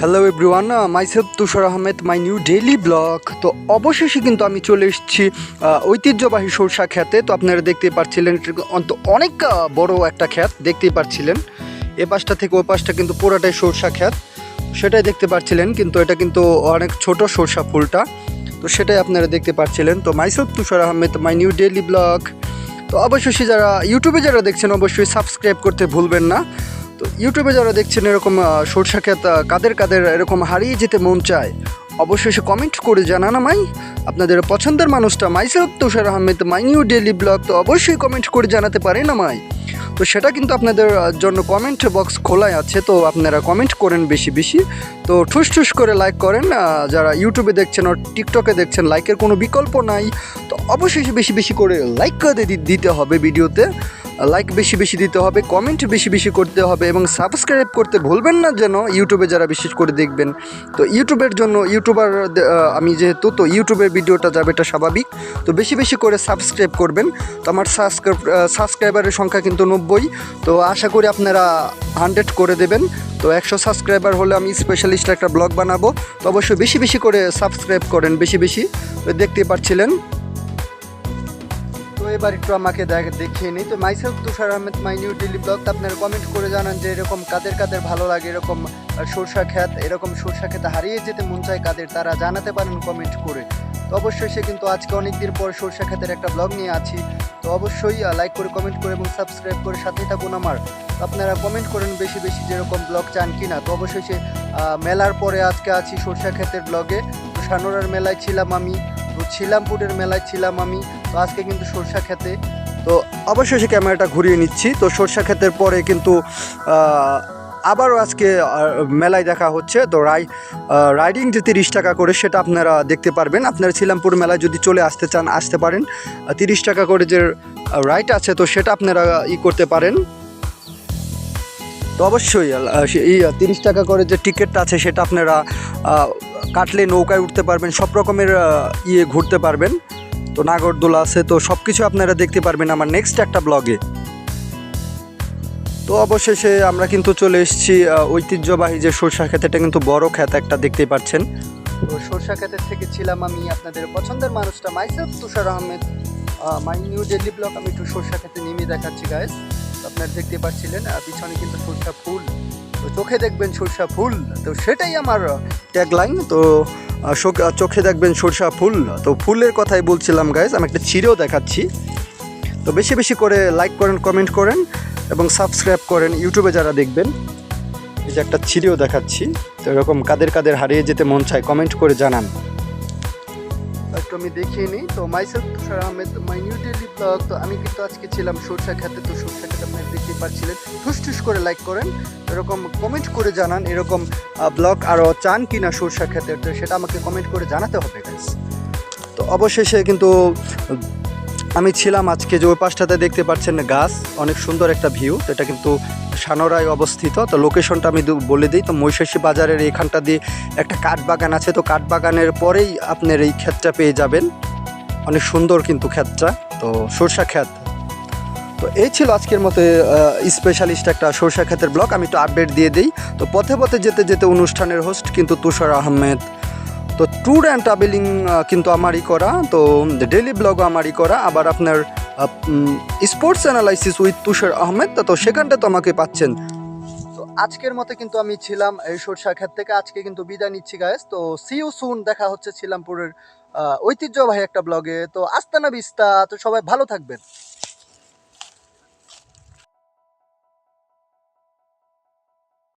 Hello everyone myself Tushar Ahmed my new daily blog তো অবশেষে কিন্তু আমি চলে এসেছি ঐতিহ্যবাহী সরষা খেতে তো আপনারা দেখতেই পাচ্ছিলেন অন্ত, অনেক বড় একটা খ্যাত দেখতেই পাচ্ছিলেন এ পাশটা থেকে ওই পাশটা কিন্তু পুরোটাই সরষা খ্যাত সেটাই দেখতে পাচ্ছিলেন কিন্তু এটা কিন্তু অনেক ছোট সরষা ফুলটা। তো সেটাই আপনারা দেখতে পাচ্ছিলেন তো myself Tushar Ahmed my new daily blog তো অবশ্যই যারা ইউটিউবে যারা দেখছেন, অবশ্যই সাবস্ক্রাইব করতে ভুলবেন না। তো ইউটিউবে যারা দেখছেন এরকম সরষা ক্ষেত কাদের কাদের এরকম হারিয়ে যেতে মন চায়, অবশ্যই সে কমেন্ট করে জানান আমায়। আপনাদের পছন্দের মানুষটা myself Tushar Ahmed my new daily blog তো অবশ্যই কমেন্ট করে জানাতে পারেন আমায়। তো সেটা কিন্তু আপনাদের জন্য কমেন্ট বক্স খোলাই আছে, তো আপনারা কমেন্ট করেন বেশি বেশি। তো ঠুস ঠুস করে লাইক করেন যারা ইউটিউবে দেখছেন আর টিকটকে দেখছেন লাইকের কোনো বিকল্প নাই। তো অবশ্যই বেশি বেশি করে লাইক দিতে হবে ভিডিওতে। লাইক বেশি বেশি দিতে হবে কমেন্ট বেশি বেশি করতে হবে এবং সাবস্ক্রাইব করতে ভুলবেন না যেন ইউটিউবে যারা বিশেষ করে দেখবেন। তো ইউটিউবের জন্য ইউটিউবার আমি যেহেতু, তো ইউটিউবের ভিডিওটা যাবে এটা স্বাভাবিক। তো বেশি বেশি করে সাবস্ক্রাইব করবেন। তো আমার সাবস্ক্রাইব সাবস্ক্রাইবারের সংখ্যা কিন্তু নব্বই। তো আশা করি আপনারা হান্ড্রেড করে দেবেন। তো একশো সাবস্ক্রাইবার হলে আমি স্পেশালিস্ট একটা ব্লগ বানাবো। তো অবশ্যই বেশি বেশি করে সাবস্ক্রাইব করেন, বেশি বেশি। দেখতে পাচ্ছিলেন। এবার একটু আমাকে দেখ- দেখিয়ে নিই তো myself Tushar Ahmed my new daily blog আপনারা কমেন্ট করে জানান যে এরকম কাদের কাদের ভালো লাগে, এরকম সরষা খ্যাত এরকম সরষা খেতে হারিয়ে যেতে মন চায় কাদের, তারা জানাতে পারেন কমেন্ট করে। তো অবশ্যই সে কিন্তু আজকে অনেক দিন পর সরষা ক্ষেতের একটা ব্লগ নিয়ে আছি। তো অবশ্যই লাইক করে কমেন্ট করে এবং সাবস্ক্রাইব করে সাথেই থাকুন আমার। আপনারা কমেন্ট করেন বেশি বেশি যেরকম ব্লগ চান কি না তো অবশ্যই সে মেলার পরে আজকে আছি সরষা ক্ষেতের ব্লগে তো সানোরার মেলায় ছিলাম আমি। তো ছিলামপুরের মেলায় ছিলাম আমি, তো আজকে কিন্তু সরষা খেতে। তো অবশ্যই সে ক্যামেরাটা ঘুরিয়ে নিচ্ছি, তো সরষা ক্ষেতের পরে কিন্তু আবারও আজকে মেলায় দেখা হচ্ছে। তো রাই রাইডিং যে তিরিশ টাকা করে সেটা আপনারা দেখতে পারবেন। আপনারা ছিলামপুর মেলায় যদি চলে আসতে চান, আসতে পারেন। তিরিশ টাকা করে যে রাইড আছে, তো সেটা আপনারা ই করতে পারেন। তো অবশ্যই এই তিরিশ টাকা করে যে টিকিটটা আছে, সেটা আপনারা কাটলে নৌকায় উঠতে পারবেন, সব রকমের ইয়ে ঘুরতে পারবেন। তো নাগরদোলা আছে, তো সব কিছু আপনারা দেখতে পারবেন আমার নেক্সট একটা ব্লগে তো অবশেষে আমরা কিন্তু চলে এসেছি ঐতিহ্যবাহী যে সরষা এটা কিন্তু বড় ক্ষেত একটা দেখতেই পাচ্ছেন। তো সরষা ক্ষেতের থেকে ছিলাম আমি, আপনাদের পছন্দের মানুষটা myself Tushar Ahmed. My new daily blog আমি একটু সরষা ক্ষেতে নেমে দেখাচ্ছি গাইস আপনারা দেখতে পাচ্ছিলেন পিছনে কিন্তু সরষা ফুল। তো চোখে দেখবেন সরষা ফুল, তো সেটাই আমার ট্যাগলাইন তো চোখে দেখবেন সরষা ফুল। তো ফুলের কথাই বলছিলাম গাইজ আমি একটা ছিঁড়েও দেখাচ্ছি। তো বেশি বেশি করে লাইক করেন কমেন্ট করেন, এবং সাবস্ক্রাইব করেন ইউটিউবে যারা দেখবেন। এই যে একটা ছিঁড়েও দেখাচ্ছি, তো এরকম কাদের কাদের হারিয়ে যেতে মন চায় কমেন্ট করে জানান। একটু আমি দেখিয়ে নিই। তো myself Tushar Ahmed my new daily blog তো আমি কিন্তু আজকে ছিলাম সরষা খেতে, তো সরষা খেতে আপনারা দেখতে পাচ্ছিলেন ঠুস করে লাইক করেন, এরকম কমেন্ট করে জানান এরকম ব্লগ আরও চান কি না সরষা খেতে সেটা আমাকে কমেন্ট করে জানাতে হবে গাইস তো অবশেষে কিন্তু আমি ছিলাম আজকে যে ওই পাশটাতে দেখতে পাচ্ছেন গাছ, অনেক সুন্দর একটা ভিউ এটা কিন্তু সানোরায় অবস্থিত। তো লোকেশনটা আমি বলে দিই, তো মহিষাসী বাজারের এখানটা দিয়ে একটা কাঠ বাগান আছে, তো কাঠ বাগানের পরেই আপনার এই ক্ষেতটা পেয়ে যাবেন। অনেক সুন্দর কিন্তু ক্ষেতটা, তো সরষা ক্ষেত। তো এই ছিল আজকের মতো স্পেশালিস্ট একটা সরষা ক্ষেতের ব্লগ আমি একটু আপডেট দিয়ে দিই। তো পথে পথে যেতে যেতে অনুষ্ঠানের হোস্ট কিন্তু তুষার আহমেদ। তো ট্যুর অ্যান্ড ট্রাভেলিং কিন্তু আমারই করা, তো ডেলি ব্লগও আমারই করা। আবার আপনার sports analysis with Tushar Ahmed, তো সেখানটা তো আমাকে পাচ্ছেন। তো আজকের মতো কিন্তু আমি ছিলাম এই সরষা ক্ষেত থেকে। আজকে কিন্তু বিদায় নিচ্ছি গায়েস তো সি ইউ সুন দেখা হচ্ছে ছিলামপুরের ঐতিহ্যবাহী একটা ব্লগে তো আস্তানা বিস্তা। তো সবাই ভালো থাকবেন।